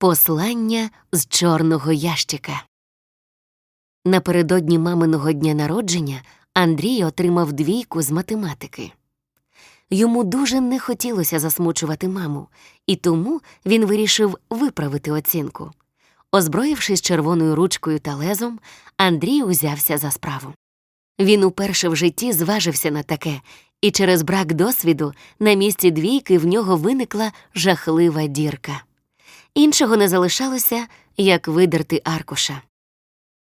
Послання з чорного ящика. Напередодні маминого дня народження Андрій отримав двійку з математики. Йому дуже не хотілося засмучувати маму, і тому він вирішив виправити оцінку. Озброївшись червоною ручкою та лезом, Андрій узявся за справу. Він уперше в житті зважився на таке, і через брак досвіду на місці двійки в нього виникла жахлива дірка. Іншого не залишалося, як видерти аркуша.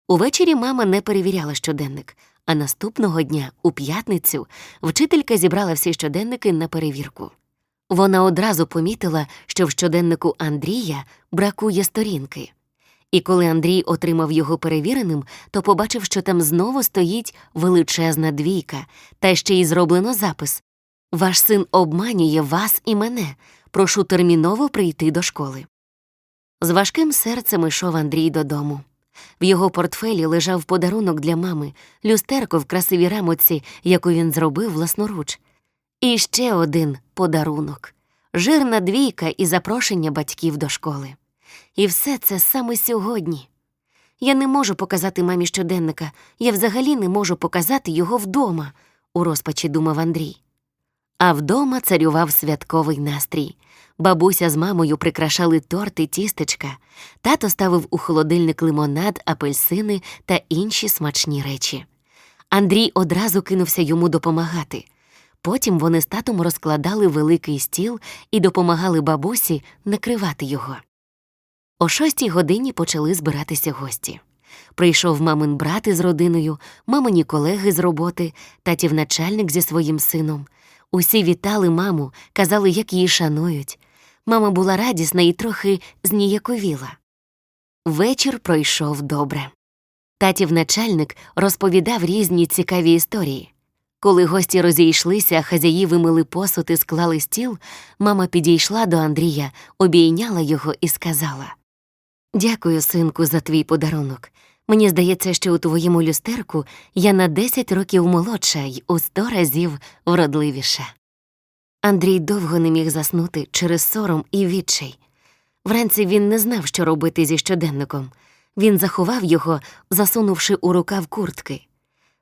Увечері мама не перевіряла щоденник, а наступного дня, у п'ятницю, вчителька зібрала всі щоденники на перевірку. Вона одразу помітила, що в щоденнику Андрія бракує сторінки. І коли Андрій отримав його перевіреним, то побачив, що там знову стоїть величезна двійка, та ще й зроблено запис Ваш син обманює вас і мене. Прошу терміново прийти до школи. З важким серцем ішов Андрій додому. В його портфелі лежав подарунок для мами, люстерко в красивій рамоці, яку він зробив власноруч. І ще один подарунок жирна двійка і запрошення батьків до школи. І все це саме сьогодні. Я не можу показати мамі щоденника, я взагалі не можу показати його вдома, у розпачі думав Андрій. А вдома царював святковий настрій. Бабуся з мамою прикрашали торт і тістечка, тато ставив у холодильник лимонад, апельсини та інші смачні речі. Андрій одразу кинувся йому допомагати. Потім вони з татом розкладали великий стіл і допомагали бабусі накривати його. О шостій годині почали збиратися гості. Прийшов мамин брат із родиною, мамині колеги з роботи, татів начальник зі своїм сином. Усі вітали маму, казали, як її шанують. Мама була радісна і трохи зніяковіла. Вечір пройшов добре. Татів начальник розповідав різні цікаві історії. Коли гості розійшлися, хазяї вимили посуд і склали стіл, мама підійшла до Андрія, обійняла його і сказала Дякую, синку, за твій подарунок. Мені здається, що у твоєму люстерку я на 10 років молодша й у сто разів вродливіша. Андрій довго не міг заснути через сором і відчай. Вранці він не знав, що робити зі щоденником. Він заховав його, засунувши у рукав куртки.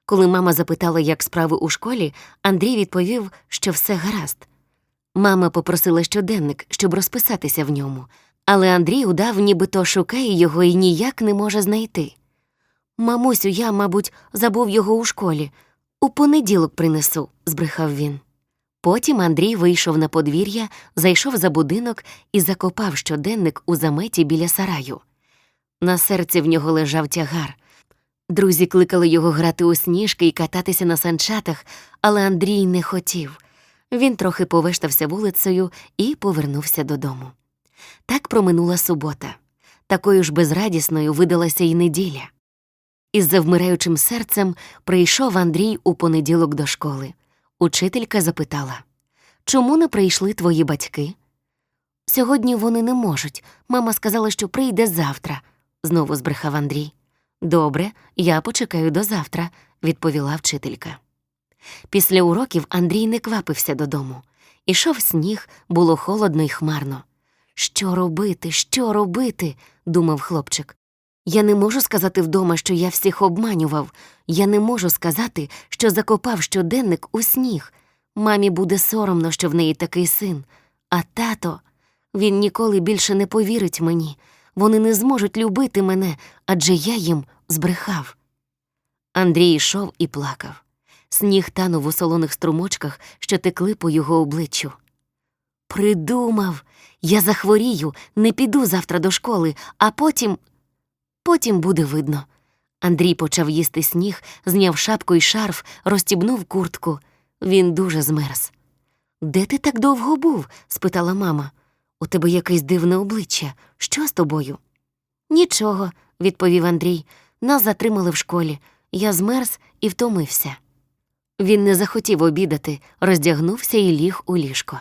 Коли мама запитала, як справи у школі, Андрій відповів, що все гаразд. Мама попросила щоденник, щоб розписатися в ньому, але Андрій удав, нібито шукає його і ніяк не може знайти. Мамусю, я, мабуть, забув його у школі. У понеділок принесу, збрехав він. Потім Андрій вийшов на подвір'я, зайшов за будинок і закопав щоденник у заметі біля сараю. На серці в нього лежав тягар. Друзі кликали його грати у сніжки і кататися на санчатах, але Андрій не хотів. Він трохи повештався вулицею і повернувся додому. Так проминула субота. Такою ж безрадісною видалася й неділя. Із завмираючим серцем прийшов Андрій у понеділок до школи. Учителька запитала Чому не прийшли твої батьки? Сьогодні вони не можуть. Мама сказала, що прийде завтра, знову збрехав Андрій. Добре, я почекаю до завтра, відповіла вчителька. Після уроків Андрій не квапився додому. Ішов сніг, було холодно й хмарно. Що робити, що робити? думав хлопчик. Я не можу сказати вдома, що я всіх обманював. Я не можу сказати, що закопав щоденник у сніг. Мамі буде соромно, що в неї такий син. А тато, він ніколи більше не повірить мені. Вони не зможуть любити мене, адже я їм збрехав. Андрій йшов і плакав. Сніг танув у солоних струмочках, що текли по його обличчю. Придумав, я захворію, не піду завтра до школи, а потім. Потім буде видно. Андрій почав їсти сніг, зняв шапку і шарф, розтібнув куртку. Він дуже змерз. Де ти так довго був? спитала мама. У тебе якесь дивне обличчя. Що з тобою? Нічого, відповів Андрій. Нас затримали в школі. Я змерз і втомився. Він не захотів обідати, роздягнувся і ліг у ліжко.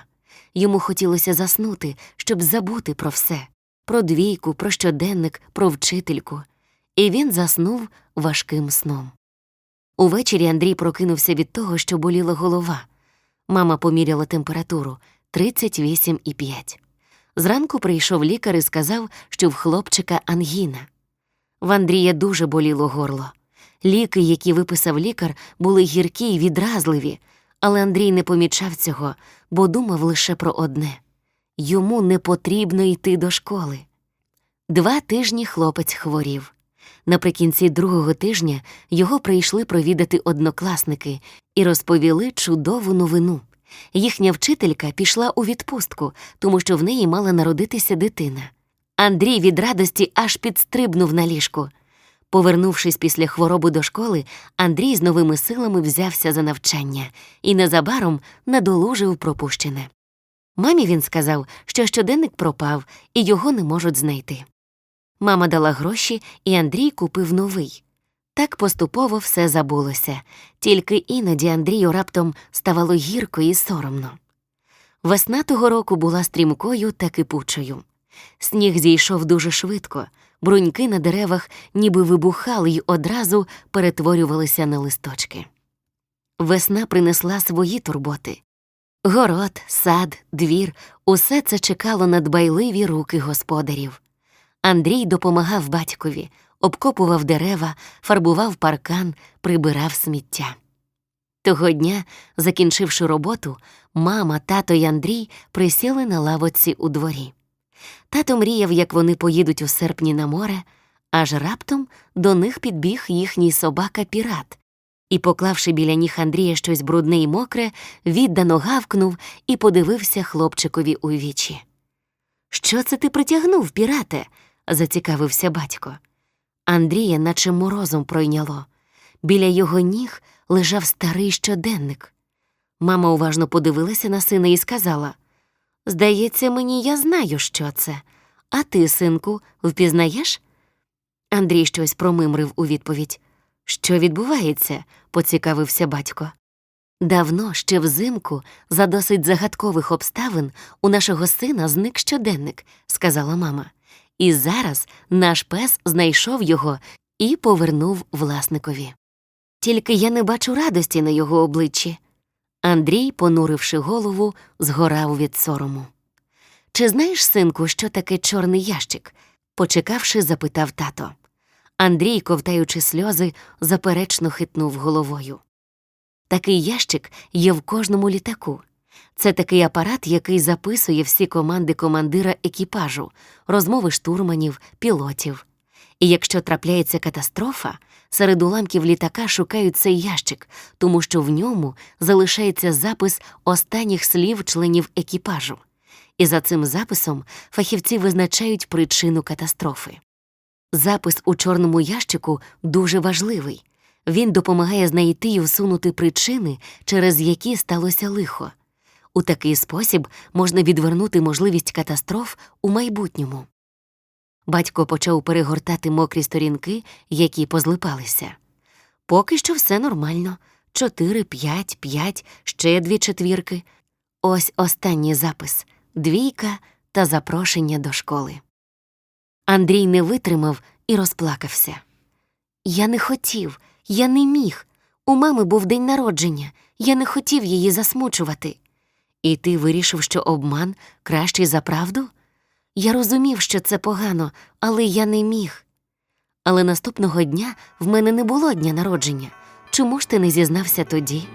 Йому хотілося заснути, щоб забути про все про двійку, про щоденник, про вчительку. І він заснув важким сном. Увечері Андрій прокинувся від того, що боліла голова. Мама поміряла температуру 38,5. Зранку прийшов лікар і сказав, що в хлопчика ангіна. В Андрія дуже боліло горло. Ліки, які виписав лікар, були гіркі й відразливі, але Андрій не помічав цього, бо думав лише про одне йому не потрібно йти до школи. Два тижні хлопець хворів. Наприкінці другого тижня його прийшли провідати однокласники і розповіли чудову новину. Їхня вчителька пішла у відпустку, тому що в неї мала народитися дитина. Андрій від радості аж підстрибнув на ліжку. Повернувшись після хвороби до школи, Андрій з новими силами взявся за навчання і незабаром надолужив пропущене. Мамі він сказав, що щоденник пропав і його не можуть знайти. Мама дала гроші, і Андрій купив новий. Так поступово все забулося, тільки іноді Андрію раптом ставало гірко і соромно. Весна того року була стрімкою та кипучою. Сніг зійшов дуже швидко, бруньки на деревах ніби вибухали й одразу перетворювалися на листочки. Весна принесла свої турботи. Город, сад, двір усе це чекало на дбайливі руки господарів. Андрій допомагав батькові, обкопував дерева, фарбував паркан, прибирав сміття. Того дня, закінчивши роботу, мама, тато й Андрій присіли на лавоці у дворі. Тато мріяв, як вони поїдуть у серпні на море, аж раптом до них підбіг їхній собака пірат і, поклавши біля ніг Андрія щось брудне й мокре, віддано гавкнув і подивився хлопчикові у вічі. Що це ти притягнув, пірате? зацікавився батько. Андрія, наче морозом пройняло. Біля його ніг лежав старий щоденник. Мама уважно подивилася на сина і сказала Здається, мені я знаю, що це. А ти, синку, впізнаєш? Андрій щось промимрив у відповідь. Що відбувається? поцікавився батько. Давно, ще взимку, за досить загадкових обставин, у нашого сина зник щоденник, сказала мама. І зараз наш пес знайшов його і повернув власникові. Тільки я не бачу радості на його обличчі. Андрій, понуривши голову, згорав від сорому. Чи знаєш, синку, що таке чорний ящик? почекавши, запитав тато. Андрій, ковтаючи сльози, заперечно хитнув головою. Такий ящик є в кожному літаку. Це такий апарат, який записує всі команди командира екіпажу, розмови штурманів, пілотів. І якщо трапляється катастрофа, серед уламків літака шукають цей ящик, тому що в ньому залишається запис останніх слів членів екіпажу. І за цим записом фахівці визначають причину катастрофи. Запис у чорному ящику дуже важливий. Він допомагає знайти і усунути причини, через які сталося лихо. У такий спосіб можна відвернути можливість катастроф у майбутньому. Батько почав перегортати мокрі сторінки, які позлипалися. Поки що все нормально чотири, п'ять, п'ять, ще дві четвірки. Ось останній запис двійка та запрошення до школи. Андрій не витримав і розплакався. Я не хотів, я не міг. У мами був день народження, я не хотів її засмучувати. І ти вирішив, що обман кращий за правду? Я розумів, що це погано, але я не міг. Але наступного дня в мене не було дня народження. Чому ж ти не зізнався тоді?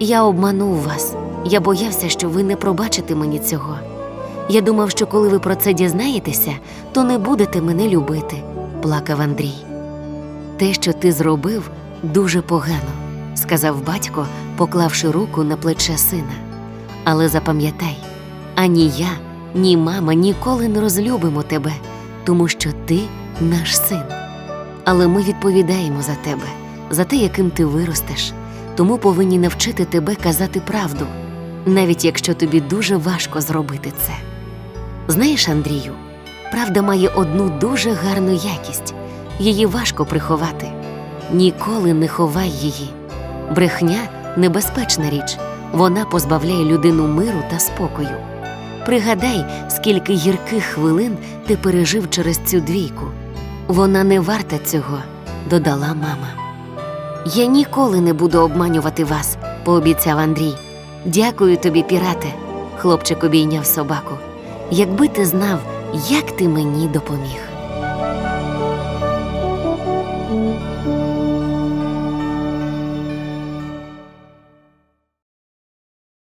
Я обманув вас. Я боявся, що ви не пробачите мені цього. Я думав, що коли ви про це дізнаєтеся, то не будете мене любити, плакав Андрій. Те, що ти зробив, дуже погано, сказав батько, поклавши руку на плече сина. Але запам'ятай, ані я, ні мама ніколи не розлюбимо тебе, тому що ти наш син. Але ми відповідаємо за тебе, за те, яким ти виростеш, тому повинні навчити тебе казати правду, навіть якщо тобі дуже важко зробити це. Знаєш, Андрію, правда має одну дуже гарну якість її важко приховати. Ніколи не ховай її. Брехня небезпечна річ, вона позбавляє людину миру та спокою. Пригадай, скільки гірких хвилин ти пережив через цю двійку. Вона не варта цього, додала мама. Я ніколи не буду обманювати вас, пообіцяв Андрій. Дякую тобі, пірате. Хлопчик обійняв собаку. Якби ти знав, як ти мені допоміг.